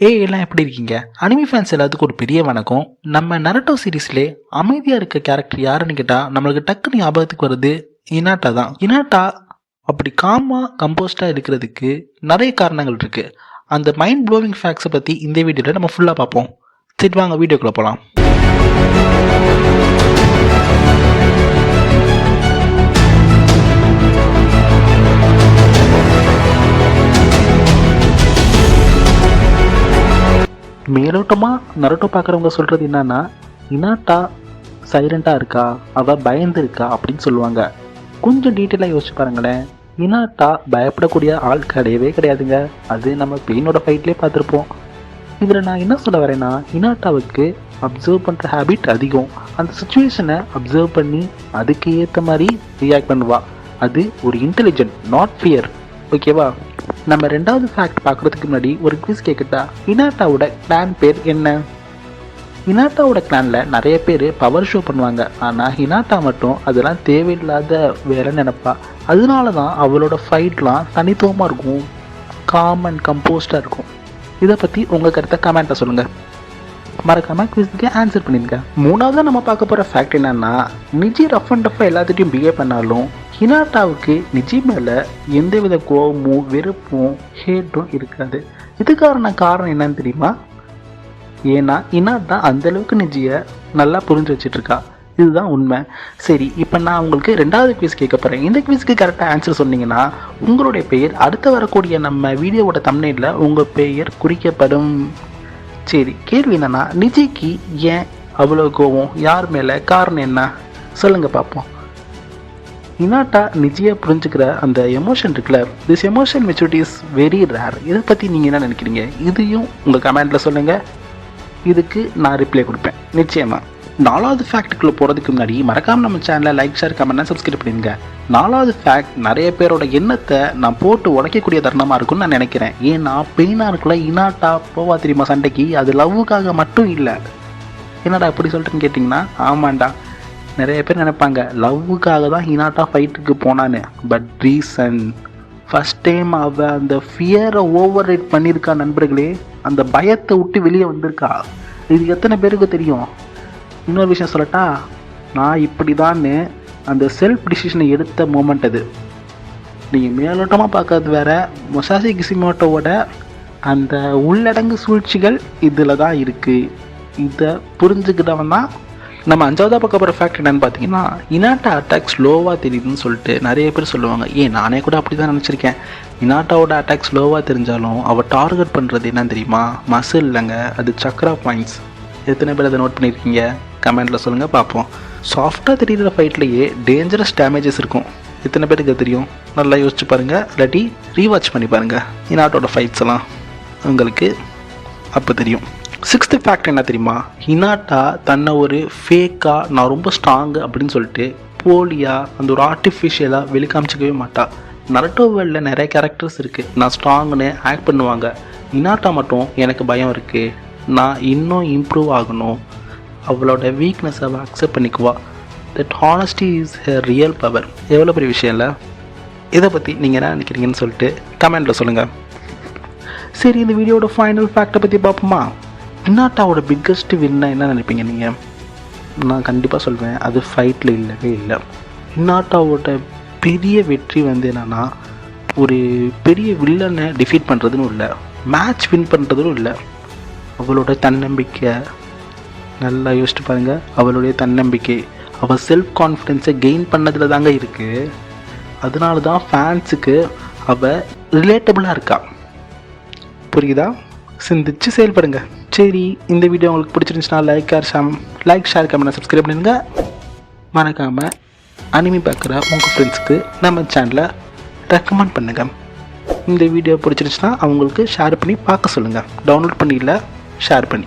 ஏ எல்லாம் எப்படி இருக்கீங்க? அனிமி ஃபேன்ஸ் எல்லாத்துக்கும் ஒரு பெரிய வணக்கம். நம்ம நரட்டோ சீரீஸ்லே அமைதியாக இருக்க கேரக்டர் யாருன்னு கேட்டால் நம்மளுக்கு டக்குன்னு ஞாபகத்துக்கு வருது இனாட்டா தான். இனாட்டா அப்படி காமாக கம்போஸ்டாக இருக்கிறதுக்கு நிறைய காரணங்கள் இருக்குது அந்த மைண்ட் ப்ளோவிங் ஃபேக்ட்ஸை பற்றி இந்த வீடியோவில் நம்ம ஃபுல்லாக பார்ப்போம். சரி வாங்க வீடியோக்குள்ளே போகலாம் மேலோட்டமாக நரட்டோ பார்க்குறவங்க சொல்கிறது என்னன்னா இனாட்டா சைலண்ட்டாக இருக்கா? அவள் பயந்து இருக்கா அப்படின்னு சொல்லுவாங்க. கொஞ்சம் டீட்டெயிலாக யோசிச்சு பாருங்களேன். இனாட்டா பயப்படக்கூடிய ஆள் கிடையவே கிடையாதுங்க. அது நம்ம பெயினோட ஃபைட்லேயே பார்த்துருப்போம். இதில் நான் என்ன சொல்ல வரேன்னா இனாட்டாவுக்கு அப்சர்வ் பண்ணுற ஹேபிட் அதிகம். அந்த சுச்சுவேஷனை அப்சர்வ் பண்ணி அதுக்கு ஏற்ற மாதிரி ரியாக்ட் பண்ணுவா. அது ஒரு இன்டெலிஜென்ட் நாட் ஃபியர் ஓகேவா நம்ம ரெண்டாவது ஃபேக்ட் பார்க்குறதுக்கு முன்னாடி ஒரு குவிஸ் கேட்கட்டா இனாட்டாவோட கிளான் பேர் என்ன? ஹினாட்டாவோட கிளானில் நிறைய பேர் பவர் ஷோ பண்ணுவாங்க. ஆனால் ஹினாட்டா மட்டும் அதெல்லாம் தேவையில்லாத வேலை நினைப்பா. அதனால தான் அவளோட ஃபைட்லாம் தனித்துவமாக இருக்கும். காமன் கம்போஸ்டாக இருக்கும். இதை பற்றி உங்கள் கருத்தை கமெண்ட்டை சொல்லுங்கள் மறக்காம குவிஸுக்கு ஆன்சர் பண்ணிருங்க மூணாவது நம்ம பார்க்க போகிற ஃபேக்ட் என்னன்னா நிஜி ரஃப் அண்ட் டஃபாக எல்லாத்திட்டையும் பிஹேவ் பண்ணாலும் ஹினாட்டாவுக்கு நிஜி மேலே எந்தவித கோபமும் வெறுப்பும் ஹேட்டும் இருக்காது. இதுக்கான காரணம் என்னன்னு தெரியுமா? ஏன்னா இனாட்டா அந்த அளவுக்கு நிஜியை நல்லா புரிஞ்சு வச்சுட்டு இருக்கா இதுதான் உண்மை. சரி இப்போ நான் உங்களுக்கு ரெண்டாவது குவிஸ் கேட்க போகிறேன் இந்த குவிஸ்க்கு கரெக்டாக ஆன்சர் சொன்னீங்கன்னா உங்களுடைய பெயர் அடுத்து வரக்கூடிய நம்ம வீடியோவோட தமிழில் உங்கள் பெயர் குறிக்கப்படும். சரி கேள்வி என்னன்னா நிஜிக்கு ஏன் அவ்வளோ கோவம்? யார் மேலே? காரணம் என்ன? சொல்லுங்க பார்ப்போம் இனாட்டா நிஜியை புரிஞ்சுக்கிற அந்த எமோஷன் இருக்குல்ல this emotion maturity is very rare இதை பற்றி நீங்கள் என்ன நினைக்கிறீங்க? இதையும் உங்கள் கமெண்ட்டில் சொல்லுங்கள் இதுக்கு நான் ரிப்ளை கொடுப்பேன். நிச்சயமாக நாலாவது ஃபேக்ட்டுக்குள்ளே போகிறதுக்கு முன்னாடி மறக்காமல் நம்ம சேனலை லைக் ஷேர் கமெண்ட்னா சப்ஸ்கிரைப் பண்ணிடுங்க. நாலாவது ஃபேக்ட் நிறைய பேரோட எண்ணத்தை நான் போட்டு உடைக்கக்கூடிய தருணமாக இருக்கும்னு நான் நினைக்கிறேன். ஏன்னா பெயினாக இருக்குள்ள இனாட்டா போவா தெரியுமா சண்டைக்கு? அது லவ்வுக்காக மட்டும் இல்லை. என்னடா எப்படி சொல்லிட்டுன்னு கேட்டிங்கன்னா ஆமாண்டா. நிறைய பேர் நினைப்பாங்க லவ்வுக்காக தான் ஹினாட்டா ஃபைட்டுக்கு போனான்னு. பட் ரீசன் ஃபஸ்ட் டைம் அவ அந்த ஃபியரை ஓவர் ரைட் பண்ணியிருக்கா நண்பர்களே அந்த பயத்தை விட்டு வெளியே வந்திருக்கா. இது எத்தனை பேருக்கு தெரியும்? இன்னொரு விஷயம் சொல்லட்டா நான் இப்படி தான்னு அந்த செல்ஃப் டிசிஷனை எடுத்த மூமெண்ட் அது. நீங்கள் மேலோட்டமாக பார்க்கறது வேற மொசாசி கிசிமோட்டோவோட அந்த உள்ளடங்கு சூழ்ச்சிகள் இதில் தான் இருக்குது இதை புரிஞ்சுக்கிட்டவன் தான் நம்ம அஞ்சாவதாக பார்க்க போகிற ஃபேக்ட் என்னன்னு பார்த்தீங்கன்னா இனாட்டா அட்டாக் ஸ்லோவாக தெரியுதுன்னு சொல்லிட்டு நிறைய பேர் சொல்லுவாங்க. ஏன் நானே கூட அப்படி தான் நினச்சிருக்கேன். இனாட்டாவோட அட்டாக் ஸ்லோவாக தெரிஞ்சாலும் அவள் டார்கெட் பண்ணுறது என்னன்னு தெரியுமா? மசில் இல்லைங்க அது சக்ரா பாயிண்ட்ஸ் எத்தனை பேர் அதை நோட் பண்ணியிருக்கீங்க கமெண்ட்டில் சொல்லுங்கள் பார்ப்போம். சாஃப்டாக தெரியுற ஃபைட்லேயே டேஞ்சரஸ் டேமேஜஸ் இருக்கும். எத்தனை பேருக்கு தெரியும்? நல்லா யோசிச்சு பாருங்கள் இல்லாட்டி ரீவாட்ச் பண்ணி பாருங்கள் இனாட்டோட ஃபைட்ஸ் எல்லாம் உங்களுக்கு அப்போ தெரியும். சிக்ஸ்த்து ஃபேக்ட் என்ன தெரியுமா? ஹினாட்டா தன்னை ஒரு ஃபேக்காக நான் ரொம்ப ஸ்ட்ராங்கு அப்படின்னு சொல்லிட்டு போலியாக அந்த ஒரு ஆர்டிஃபிஷியலாக வெளிக்காமிச்சிக்கவே மாட்டா. நரட்டோ வேர்ல்டில் நிறைய கேரக்டர்ஸ் இருக்குது நான் ஸ்ட்ராங்குன்னு ஆக்ட் பண்ணுவாங்க. இனாட்டா மட்டும் எனக்கு பயம் இருக்குது நான் இன்னும் இம்ப்ரூவ் ஆகணும். அவளோட வீக்னஸ் அவள் accept பண்ணிக்குவா. That honesty is a real power எவ்வளோ பெரிய விஷயம் இல்லை? இதை பற்றி நீங்கள் என்ன நினைக்கிறீங்கன்னு சொல்லிட்டு கமெண்ட்டில் சொல்லுங்கள் சரி இந்த வீடியோட ஃபைனல் ஃபேக்டை பற்றி பார்ப்போமா? இன்னாட்டாவோட பிக்கஸ்ட் வின்னா என்ன நினைப்பீங்க நீங்கள் நான் கண்டிப்பாக சொல்வேன் அது ஃபைட்டில் இல்லவே இல்லை. இன்னாட்டாவோட பெரிய வெற்றி வந்து என்னென்னா ஒரு பெரிய வில்லனை டிஃபீட் பண்ணுறதுன்னு இல்லை. மேட்ச் வின் பண்ணுறதும் இல்லை. அவளோட தன்னம்பிக்கை நல்லா யோசிச்சு பாருங்கள் அவளுடைய தன்னம்பிக்கை. அவள் செல்ஃப் கான்ஃபிடென்ஸை கெயின் பண்ணதில் தாங்க இருக்குது அதனால தான் ஃபேன்ஸுக்கு அவள் ரிலேட்டபுளாக இருக்கா. புரியுதா? சிந்திச்சு செயல்படுங்க. சரி இந்த வீடியோ உங்களுக்கு பிடிச்சிருந்துச்சுன்னா லைக் ஆர் ஷாம் லைக் ஷேர் கமெண்ட் சப்ஸ்கிரைப் பண்ணுங்க மறக்காமல் அனிமி பார்க்குற உங்கள் ஃப்ரெண்ட்ஸுக்கு நம்ம சேனலை ரெக்கமெண்ட் பண்ணுங்கள் இந்த வீடியோ பிடிச்சிருந்துச்சுன்னா அவங்களுக்கு ஷேர் பண்ணி பார்க்க சொல்லுங்கள் டவுன்லோட் பண்ணி இல்லை ஷேர் பண்ணி.